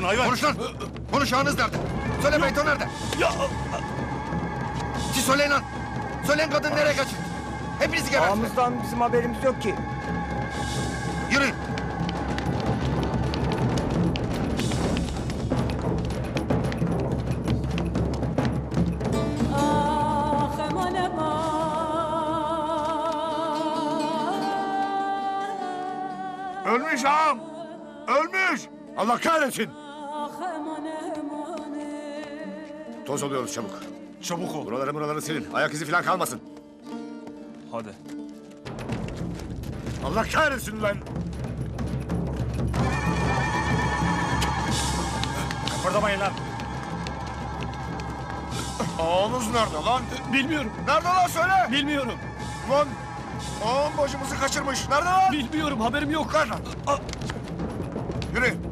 sen hayvan? Konuş lan. Konuş ağanız nerede? Söyle Beyto nerede? Ya. Siz söyleyin lan. Söyleyin kadın nereye kaçın? Hepinizi gebertin. Ağamızdan bizim haberimiz yok ki. Yürüyün. Ah, Ölmüş ağam. Ölmüş. Allah kahretsin. Toz oluyoruz çabuk. Çabuk ol. Buraları buraları silin. Ayak izi falan kalmasın. Hadi. Allah kahretsin lan. Kıpırdamayın lan. Ağınız nerede lan? Bilmiyorum. Nerede lan söyle. Bilmiyorum. Lan. Ağam başımızı kaçırmış. Nerede lan? Bilmiyorum. Haberim yok. Ver lan. Yürü.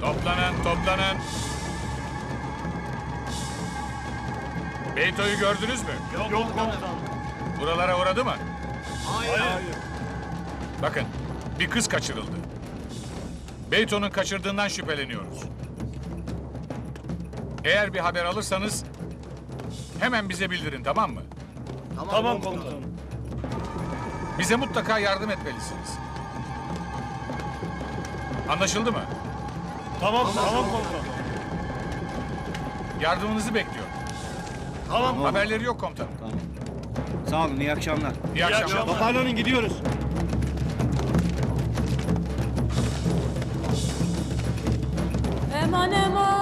Toplanın, toplanın. Beyto'yu gördünüz mü? Yok, yok komutanım. Buralara uğradı mı? Hayır. Bakın, bir kız kaçırıldı. Beyto'nun kaçırdığından şüpheleniyoruz. Eğer bir haber alırsanız hemen bize bildirin, tamam mı? Tamam komutanım. Bize mutlaka yardım etmelisiniz. Anlaşıldı mı? Tamam, tamam komutanım. Yardımınızı bekliyor. Tamam. Haberleri yok komutanım. Tamam. Sağ olun, iyi akşamlar. İyi, İyi akşamlar. akşamlar. Toparlanın, gidiyoruz. Eman eman.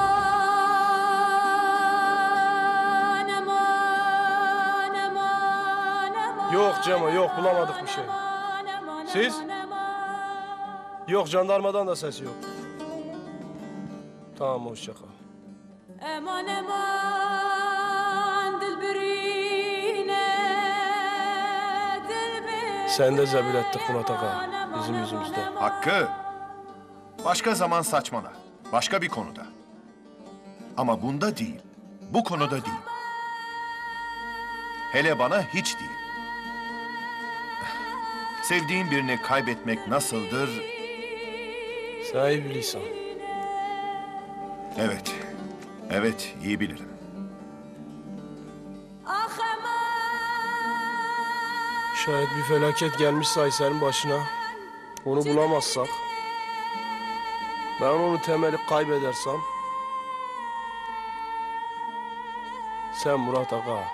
Yok Cemo, yok bulamadık bir şey. Siz? Yok jandarmadan da ses yok. Tamam hoşça kal. Eman eman dilberine dilberine Sen de zebil ettik Murat Aga. Bizim yüzümüzde. Hakkı. Başka zaman saçmala. Başka bir konuda. Ama bunda değil. Bu konuda değil. Hele bana hiç değil. Sevdiğin birini kaybetmek nasıldır? Sen iyi. Evet. Evet, iyi bilirim. Şayet bir felaket gelmişse Aysel'in başına, onu bulamazsak, ben onu temeli kaybedersem, sen Murat Aga,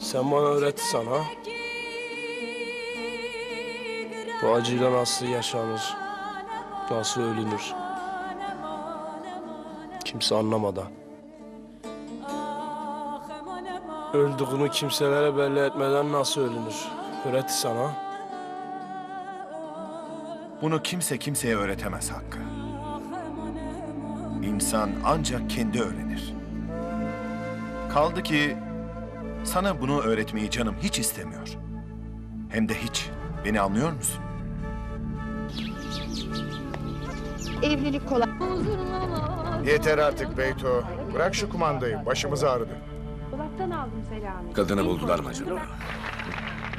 sen bana öğretsen ha, bu acıyla nasıl yaşanır, nasıl ölünür. Kimse anlamadan. Öldüğünü kimselere belli etmeden nasıl ölünür? Öğret sana. Bunu kimse kimseye öğretemez Hakkı. İnsan ancak kendi öğrenir. Kaldı ki sana bunu öğretmeyi canım hiç istemiyor. Hem de hiç. Beni anlıyor musun? Evlilik kolay. Huzurlu Yeter artık Beyto. Bırak şu kumandayı. Başımız ağrıdı. Dolaptan aldım Selami. Kadını buldular mı acaba?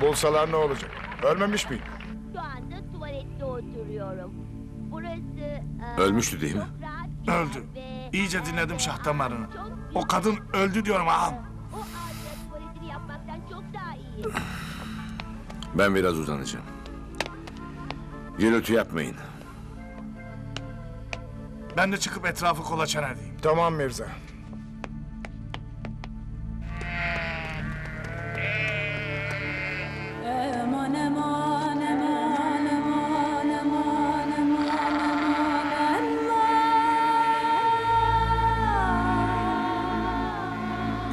Bulsalar ne olacak? Ölmemiş miyim? Şu anda tuvalette oturuyorum. Burası... e, Ölmüştü değil mi? çok rahat bir Öldü. ve- İyice dinledim şah damarını. O kadın öldü diyorum ağam. O ağaçta tuvaletini yapmaktan çok daha iyi. Ben biraz uzanacağım. Gürültü yapmayın. Ben de çıkıp etrafı kolaçan edeyim. Tamam Mirza.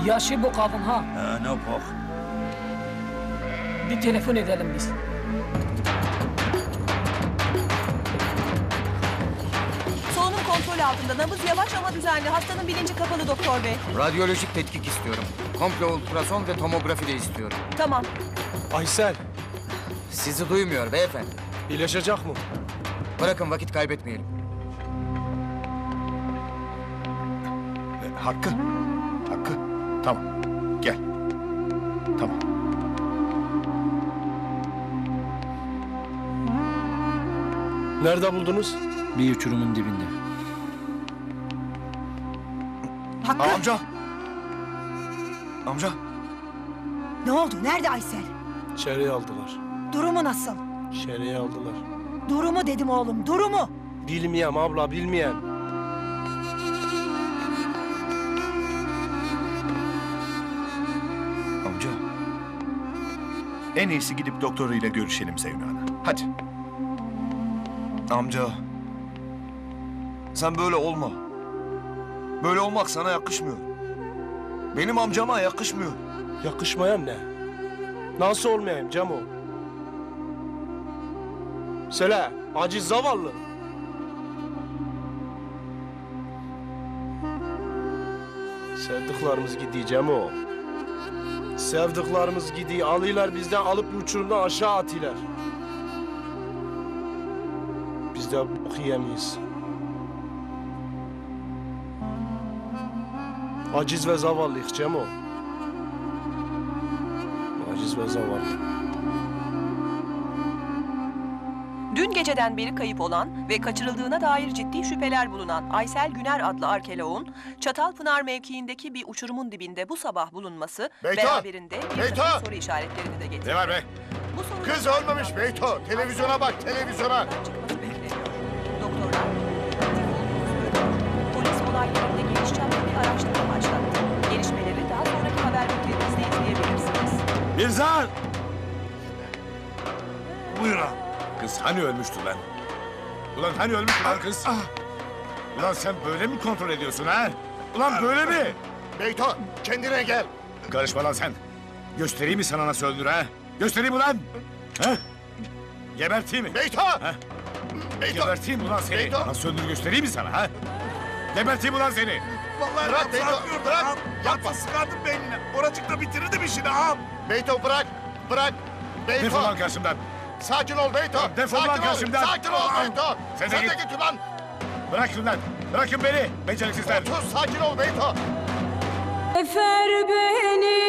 Yaşı bu kadın ha. Ha, ne yapalım? Bir telefon edelim biz. kontrol altında. Nabız yavaş ama düzenli. Hastanın bilinci kapalı doktor bey. Radyolojik tetkik istiyorum. Komple ultrason ve tomografi de istiyorum. Tamam. Aysel Sizi duymuyor beyefendi. iyileşecek mi? Bırakın vakit kaybetmeyelim. E, Hakkı. Hakkı. Tamam. Gel. Tamam. Nerede buldunuz? Bir uçurumun dibinde. Amca. Amca. Ne oldu? Nerede Aysel? İçeriye aldılar. Durumu nasıl? İçeriye aldılar. Durumu dedim oğlum, durumu. Bilmeyem abla bilmeyem. Amca. En iyisi gidip doktoruyla görüşelim Zeyno Ana. Hadi. Amca. Sen böyle olma. Böyle olmak sana yakışmıyor. Benim amcama yakışmıyor. Yakışmayan ne? Nasıl olmayayım Cemo? Söyle, aciz zavallı. Sevdiklerimiz gidiyor Cemo. Sevdiklerimiz gidiyor. Alıyorlar bizden alıp uçurumdan aşağı atıyorlar. Biz de bok Aciz ve zavallıyız Cemo. Aciz ve zavallı. Dün geceden beri kayıp olan ve kaçırıldığına dair ciddi şüpheler bulunan Aysel Güner adlı arkeoloğun Çatalpınar mevkiindeki bir uçurumun dibinde bu sabah bulunması Beyto! beraberinde bir Beyto! takım soru işaretlerini de getirdi. Ne var be? Bu soruların Kız ölmemiş Beyto. Televizyona bak, televizyona. çıkması bekleniyor. Doktorlar aktif olduğunu söylüyor. Polis olay yerinde çaplı bir araştırma Mirzan! Buyur ağam. Kız hani ölmüştü lan? Ulan hani ölmüştü lan kız? Ulan sen böyle mi kontrol ediyorsun ha? Ulan böyle mi? Beyto, kendine gel. Karışma lan sen. Göstereyim mi sana nasıl öldür ha? Göstereyim mi lan? Ha? Geberteyim mi? Beyto! Beyto! Geberteyim ulan seni? Beyto! Nasıl öldür göstereyim mi sana ha? Geberteyim ulan seni? Vallahi Bırak Beyto, bırak. Yapma. Yapma sıkardım beynine. Oracıkta bitirirdim işini ağam. Beyto bırak, bırak. Beyto, Defol lan karşımdan. sakin ol Beyto. Lan defol lan sakin ol, karşımdan. Sakin ol Aa, Beyto. sen Sen, de de git. git ulan. Bırakın lan. Bırakın beni. Beceriksizler. Otur, sakin ol Beyto. Efer beni